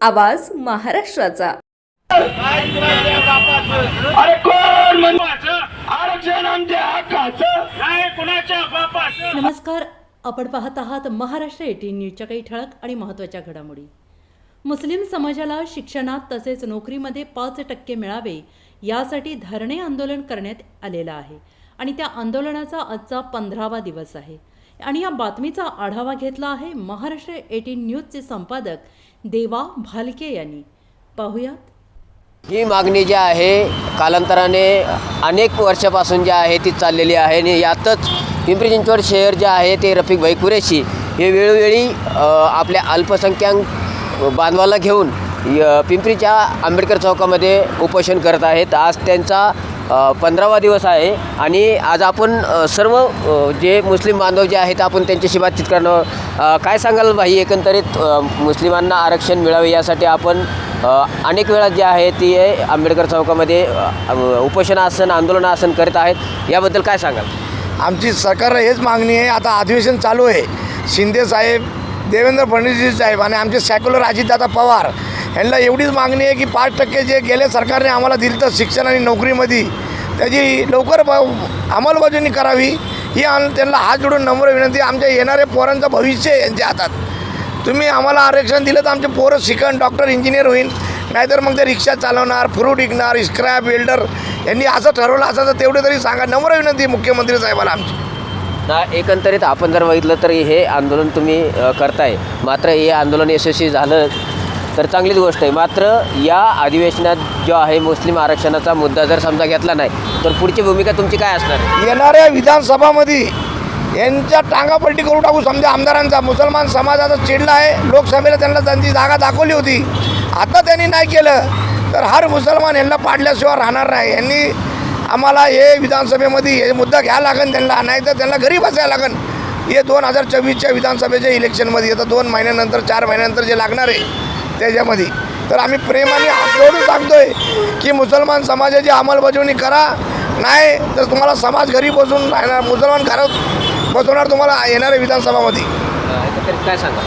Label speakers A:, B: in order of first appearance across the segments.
A: आवाज महाराष्ट्राचा.
B: अरे कोण आरक्षण आमच्या हक्काचं.
C: नमस्कार. आपण पाहत आहात महाराष्ट्र एटीन न्यूजच्या काही ठळक आणि महत्त्वाच्या घडामोडी. मुस्लिम समाजाला शिक्षणात तसेच नोकरीमध्ये पाच टक्के मिळावे यासाठी धरणे आंदोलन करण्यात आलेलं आहे. आणि त्या आंदोलनाचा आजचा पंधरावा दिवस आहे. आणि या बातमीचा आढावा घेतला आहे महाराष्ट्र एटीन न्यूजचे संपादक देवा भालके यांनी. पाहुयात.
D: ही मागणी जी आहे कालांतराने अनेक वर्षापासून जी आहे ती चाललेली आहे आणि यातच पिंपरी चिंचवड शहर जे आहे ते रफिक भाई कुरेशी हे वेळोवेळी आपल्या अल्पसंख्याक बांधवाला घेऊन य- पिंपरीच्या आंबेडकर चौकामध्ये उपोषण करत आहेत. आज त्यांचा पंधरावा दिवस आहे आणि आज आपण सर्व जे मुस्लिम बांधव जे आहेत आपण त्यांच्याशी बातचीत करणं काय सांगाल भाई एकंदरीत मुस्लिमांना आरक्षण मिळावे यासाठी आपण अनेक वेळा जे आहे ती आंबेडकर चौकामध्ये उपोषण आसन आंदोलन आसन करत आहेत. याबद्दल काय सांगाल?
E: आमची सरकारला हेच मागणी आहे. आता अधिवेशन चालू आहे. शिंदे साहेब देवेंद्र फडणवीस साहेब आणि आमचे सॅक्युलर अजितदादा पवार यांना एवढीच मागणी आहे की पाच टक्के जे गेले सरकारने आम्हाला दिलं तर शिक्षण आणि नोकरीमध्ये. त्याची लवकर ब अंमलबजावणी करावी. ही आम- त्यांना हात जोडून नम्र विनंती आमच्या येणाऱ्या पोरांचं भविष्य यांच्या हातात. तुम्ही आम्हाला आरक्षण दिलं तर आमचे पोरं शिकण डॉक्टर इंजिनियर होईल. नाहीतर मग ते रिक्षा चालवणार फ्रूट विकणार स्क्रॅप वेल्डर यांनी असं ठरवलं असं तर तेवढे तरी सांगा. नम्र विनंती मुख्यमंत्री साहेबाला आमची.
D: ना एकंदरीत आपण जर बघितलं तर हे आंदोलन तुम्ही करताय. मात्र हे आंदोलन यशस्वी झालं तर चांगलीच गोष्ट आहे. मात्र या अधिवेशनात जो आहे मुस्लिम आरक्षणाचा मुद्दा जर समजा घेतला नाही तर पुढची भूमिका तुमची काय असणार?
E: येणाऱ्या विधानसभामध्ये यांच्या टांगापलटी करून टाकू समजा आमदारांचा. मुसलमान समाजाचा चिडला आहे. लोकसभेला त्यांना त्यांची जागा दाखवली होती. आता त्यांनी नाही केलं तर हर मुसलमान यांना पाडल्याशिवाय राहणार नाही. यांनी आम्हाला हे विधानसभेमध्ये हे मुद्दा घ्यायला लागेल त्यांना नाही तर त्यांना घरी बसायला लागेल. हे दोन हजार चोवीसच्या विधानसभेच्या इलेक्शनमध्ये येतं दोन महिन्यानंतर चार महिन्यानंतर जे लागणार आहे त्याच्यामध्ये. तर आम्ही प्रेमाने जोडून सांगतोय की मुसलमान समाजाची अंमलबजावणी करा. नाही तर तुम्हाला समाज घरी बसून राहणार मुसलमान घरात बसवणार तुम्हाला येणाऱ्या विधानसभामध्ये.
D: अ, एकंदरीत काय सांगा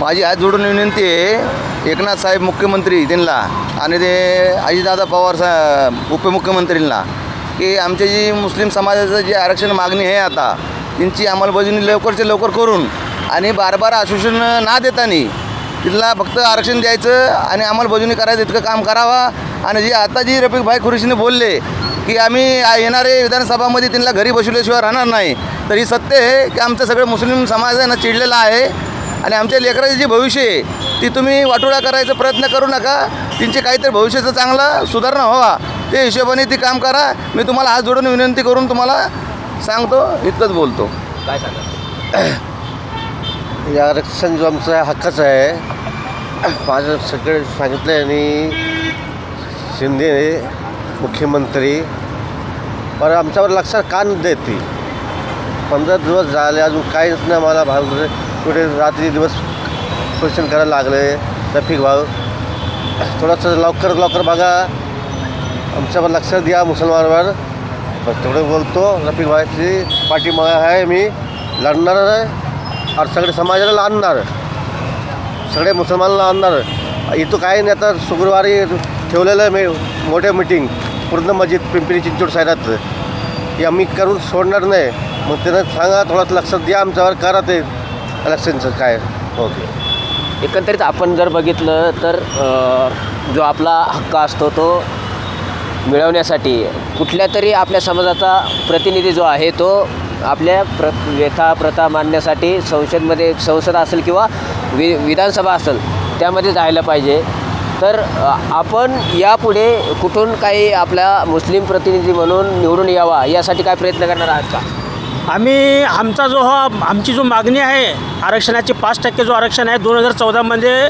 F: माझी हात जोडून विनंती आहे एकनाथ साहेब मुख्यमंत्री त्यांना आणि ते अजितदादा पवार सा उपमुख्यमंत्रींना की आमच्या जी मुस्लिम समाजाचं जे आरक्षण मागणी आहे आता त्यांची अंमलबजावणी लवकरच्या लवकर करून आणि बार बार आश्वासन ना देताना तिथला फक्त आरक्षण द्यायचं आणि अंमलबजावणी करायचं इतकं काम करावा. आणि जे आता जी रफिकभाई खुरेशीने बोलले की आम्ही येणारे विधानसभामध्ये त्यांना घरी बसवल्याशिवाय राहणार नाही. तर ही सत्य आहे की आमचं सगळं मुस्लिम समाज आहे ना चिडलेला आहे. आणि आमच्या लेकराचे जे भविष्य आहे ती तुम्ही वाटोळा करायचा प्रयत्न करू नका. त्यांचे काहीतरी भविष्याचं चांगलं सुधारणा व्हावा. ते हिशोबाने ती काम करा. मी तुम्हाला हात जोडून विनंती करून तुम्हाला सांगतो इतकंच बोलतो.
D: काय सांगा
G: या आरक्षण जो आमचा हक्कच आहे माझं सगळे सांगितलं आहे आणि शिंदे मुख्यमंत्री. पण आमच्यावर लक्षात का न देते पंधरा दिवस झाले अजून काहीच नाही मला भाव कुठे रात्री दिवस क्वेश्चन करायला लागले रफिक भाऊ. थोडंसं लवकर लवकर बघा. आमच्यावर लक्ष द्या मुसलमानावर. बस तेवढं बोलतो. रफिक भाईची पाठीमागे आहे मी. लढणार आहे. और सगळे समाजाला आणणार सगळे मुसलमानाला आणणार इथं काय नाही आता शुक्रवारी ठेवलेलं मे मी मोठ्या मिटिंग पूर्ण मस्जिद पिंपरी चिंचवड साईडात हे आम्ही करून सोडणार नाही. मग त्यांना सांगा थोडंसं लक्ष द्या आमच्यावर करा ते. इलेक्शनचं काय. ओके.
D: एकंदरीत आपण जर बघितलं तर जो आपला हक्क असतो तो मिळवण्यासाठी कुठल्या तरी आपल्या समाजाचा प्रतिनिधी जो आहे तो आपल्या प्र व्यथा प्रथा मांडण्यासाठी संसदमध्ये संसद असेल किंवा वि विधानसभा असेल त्यामध्ये जायला पाहिजे. तर आपण यापुढे कुठून काही आपल्या मुस्लिम प्रतिनिधी म्हणून निवडून यावा यासाठी काय प्रयत्न करणार आहात का?
H: आम्ही आमचा जो हा आमची जो मागणी आहे आरक्षणाची पाच टक्के जो आरक्षण आहे दोन हजार चौदामध्ये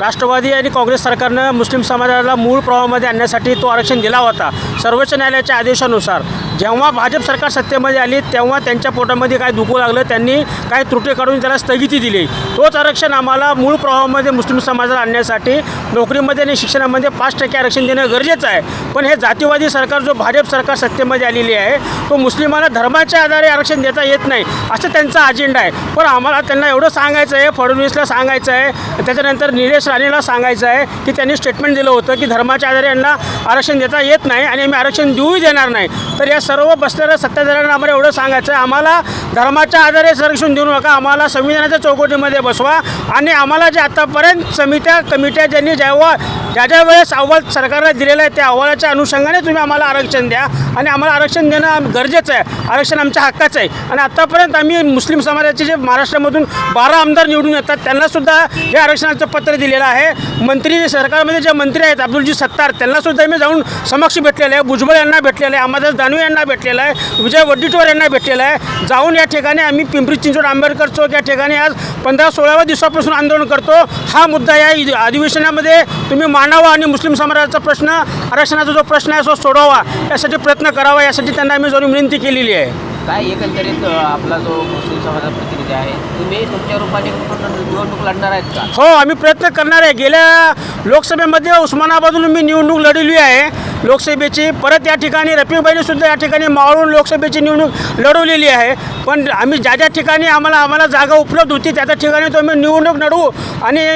H: राष्ट्रवादी आणि काँग्रेस सरकारनं मुस्लिम समाजाला मूळ प्रवाहामध्ये आणण्यासाठी तो आरक्षण दिला होता. सर्वोच्च न्यायालयाच्या आदेशानुसार जेव्हा भाजप सरकार सत्तेमध्ये आली तेव्हा त्यांच्या पोटामध्ये काय दुखू लागलं त्यांनी काही त्रुटी काढून त्याला स्थगिती दिली. तोच आरक्षण आम्हाला मूळ प्रवाहामध्ये मुस्लिम समाजाला आणण्यासाठी नोकरीमध्ये आणि शिक्षणामध्ये पाच टक्के आरक्षण देणं गरजेचं आहे. पण हे जातीवादी सरकार जो भाजप सरकार सत्तेमध्ये आलेली आहे तो मुस्लिमांना धर्माच्या आधारे आरक्षण देता येत नाही असं त्यांचा अजेंडा आहे. पण आम्हाला त्यांना एवढं सांगायचं आहे फडणवीसला सांगायचं आहे त्याच्यानंतर निलेश राणेला सांगायचं आहे की त्यांनी स्टेटमेंट दिलं होतं की धर्माच्या आधारे यांना आरक्षण देता येत नाही आणि आम्ही आरक्षण देऊही देणार नाही. तर या सर्व बसलेल्या सत्ताधाऱ्यांना आम्हाला एवढं सांगायचं आहे. आम्हाला धर्माच्या आधारे संरक्षण देऊ नका. आम्हाला संविधानाच्या चौकटीमध्ये बसवा. आणि आम्हाला जे आतापर्यंत समित्या कमिट्या ज्यांनी जेव्हा ज्या ज्या वेळेस अहवाल सरकारला दिलेला आहे त्या अहवालाच्या अनुषंगाने तुम्ही आम्हाला आरक्षण द्या. आणि आम्हाला आरक्षण देणं गरजेचं आहे. आरक्षण आमच्या हक्काचं आहे. आणि आत्तापर्यंत आम्ही मुस्लिम समाजाचे जे महाराष्ट्रामधून बारा आमदार निवडून येतात त्यांनासुद्धा हे आरक्षणाचं पत्र दिलेलं आहे. मंत्री जे सरकारमध्ये जे मंत्री आहेत अब्दुलजी सत्तार त्यांनासुद्धा मी जाऊन समक्ष भेटलेलं आहे. भुजबळ यांना भेटलेलं आहे. अमादास दानवे यांना भेटलेलं आहे. विजय वड्डीटवार यांना भेटलेलं आहे. जाऊन या ठिकाणी आम्ही पिंपरी चिंचवड आंबेडकर चौक या ठिकाणी आज पंधरा सोळाव्या दिवसापासून आंदोलन करतो. हा मुद्दा या अधिवेशनामध्ये तुम्ही मांडावा आणि मुस्लिम समाजाचा प्रश्न आरक्षणाचा जो प्रश्न आहे तो सोडवावा यासाठी प्रयत्न करावा यासाठी त्यांना आम्ही जाऊन विनंती केलेली आहे.
D: काय एकंदरीत आपला जो मुस्लिम समाजाचा प्रतिनिधी आहे तुम्ही तुमच्या रूपाने निवडणूक लढणार आहेत का?
H: हो आम्ही प्रयत्न करणार आहे. गेल्या लोकसभेमध्ये उस्मानाबादहून मी निवडणूक लढवली आहे. लोकसभेची परत या ठिकाणी रफीबाईने सुद्धा या ठिकाणी मावळून लोकसभेची निवडणूक लढवलेली आहे. पण आम्ही ज्या ज्या ठिकाणी आम्हाला आम्हाला जागा उपलब्ध होती त्या त्या ठिकाणी तो आम्ही निवडणूक लढवू आणि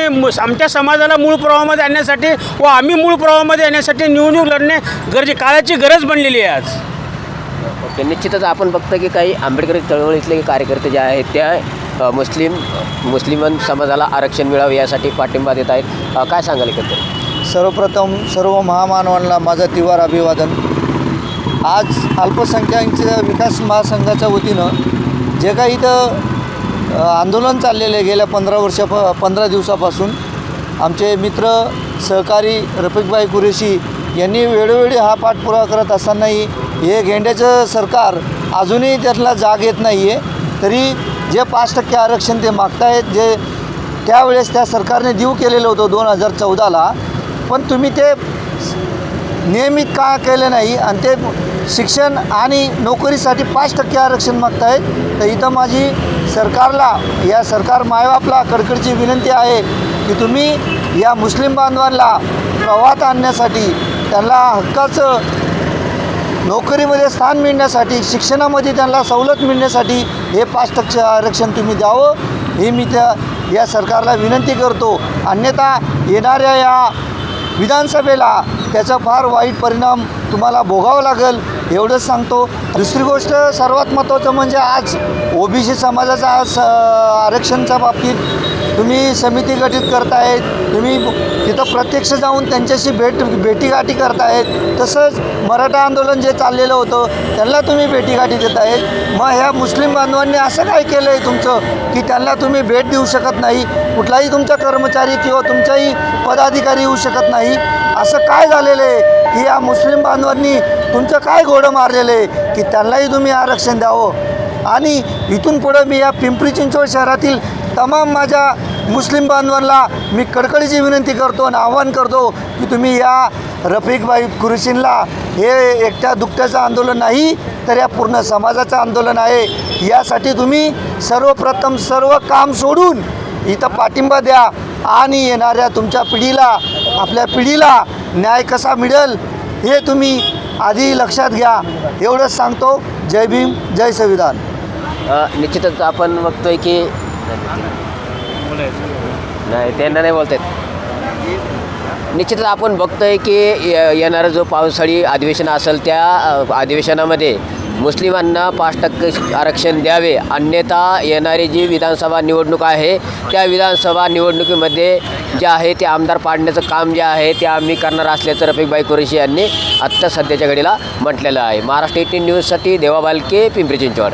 H: आमच्या समाजाला मूळ प्रवाहामध्ये आणण्यासाठी व आम्ही मूळ प्रवाहामध्ये येण्यासाठी निवडणूक लढणे गरजे काळाची गरज बनलेली आहे आज.
D: ओके निश्चितच आपण बघतो की काही आंबेडकरी चळवळीतले कार्यकर्ते जे आहेत त्या मुस्लिम मुस्लिम समाजाला आरक्षण मिळावे यासाठी पाठिंबा देत आहेत. काय सांगाल एकंदरीत?
I: सर्वप्रथम सर्व महामानवांना माझा तिवार अभिवादन. आज अल्पसंख्याकांच्या विकास महासंघाच्या वतीनं जे काही इथं आंदोलन चाललेलं आहे गेल्या पंधरा वर्षा प पंधरा दिवसापासून आमचे मित्र सहकारी रफिकभाई कुरेशी यांनी वेळोवेळी हा पाठपुरावा करत असतानाही हे गेंड्याचं सरकार अजूनही त्यातला जाग येत नाही आहे तरी जे पाच टक्के आरक्षण ते मागतायत जे त्यावेळेस त्या सरकारने देऊ केलेलं होतं दोन हजार चौदाला पण तुम्ही ते नियमित का केलं नाही आणि ते शिक्षण आणि नोकरीसाठी पाच टक्के आरक्षण मागतायत तर इथं माझी सरकारला या सरकार मायबापला कडकडची विनंती आहे की तुम्ही या मुस्लिम बांधवांना प्रवाहात आणण्यासाठी त्यांना हक्काचं नोकरीमध्ये स्थान मिळण्यासाठी शिक्षणामध्ये त्यांना सवलत मिळण्यासाठी हे पाच टक्के आरक्षण तुम्ही द्यावं हे मी त्या या सरकारला विनंती करतो. अन्यथा येणाऱ्या या विधानसभेला त्याचा फार वाईट परिणाम तुम्हाला भोगावा लागेल एवढंच सांगतो. दुसरी गोष्ट सर्वात महत्त्वाचं म्हणजे आज ओबीसी समाजाचा आज आरक्षणच्या बाबतीत तुम्ही समिती गठीत करतायत तुम्ही तिथं प्रत्यक्ष जाऊन त्यांच्याशी भेट भेटीगाठी करतायत तसंच मराठा आंदोलन जे चाललेलं होतं त्यांना तुम्ही भेटीगाठी देत आहेत मग ह्या मुस्लिम बांधवांनी असं काय केलं आहे तुमचं की त्यांना तुम्ही भेट देऊ शकत नाही? कुठलाही तुमचा कर्मचारी किंवा तुमचाही पदाधिकारी येऊ शकत नाही. असं काय झालेलं आहे की या मुस्लिम बांधवांनी तुमचं काय घोडं मारलेलं आहे की त्यांनाही तुम्ही आरक्षण द्यावं? आणि इथून पुढं मी या पिंपरी चिंचवड शहरातील तमाम माझ्या मुस्लिम बांधवांना मी कडकडीची विनंती करतो आणि आवाहन करतो की तुम्ही या रफिकबाई कुरुशींला हे एकट्या दुकट्याचं आंदोलन नाही तर या पूर्ण समाजाचं आंदोलन आहे. यासाठी तुम्ही सर्वप्रथम सर्व काम सोडून इथं पाठिंबा द्या आणि येणाऱ्या तुमच्या पिढीला आपल्या पिढीला न्याय कसा मिळेल हे तुम्ही आधी लक्षात घ्या. एवढंच सांगतो. जय भीम जय संविधान.
D: निश्चितच आपण बघतोय की नाही त्यांना नाही बोलतायत. निश्चितच आपण बघतोय की येणारा जो पावसाळी अधिवेशन असेल त्या अधिवेशनामध्ये मुस्लिमांना पाच टक्के आरक्षण द्यावे. अन्यथा येणारी जी विधानसभा निवडणूक आहे त्या विधानसभा निवडणुकीमध्ये जे आहे ते आमदार पाडण्याचं काम जे आहे ते आम्ही करणार असल्याचं रफिकबाई कुरेशी यांनी आत्ता सध्याच्या घडीला म्हटलेलं आहे. महाराष्ट्र एटीन न्यूजसाठी देवा बालके पिंपरी चिंचवड.